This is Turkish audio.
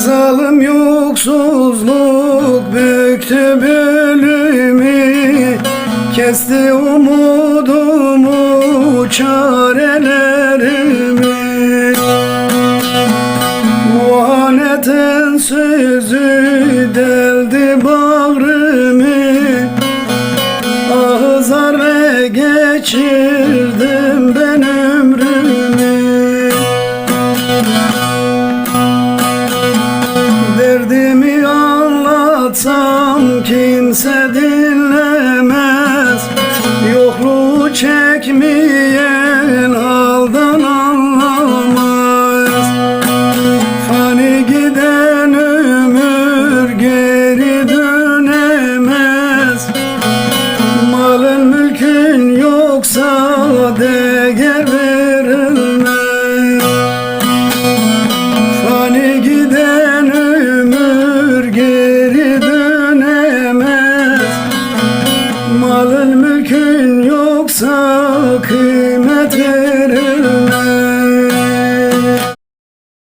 Zalim yoksuzluk büktü bölümü. Kesti umudumu çarelerimi. Muhanetin sözü deldi bağrımı. Ahzarla geçirdim kimse dinlemez. Yokluğu çekmeyen Malın mülkün yoksa kıymet verilmez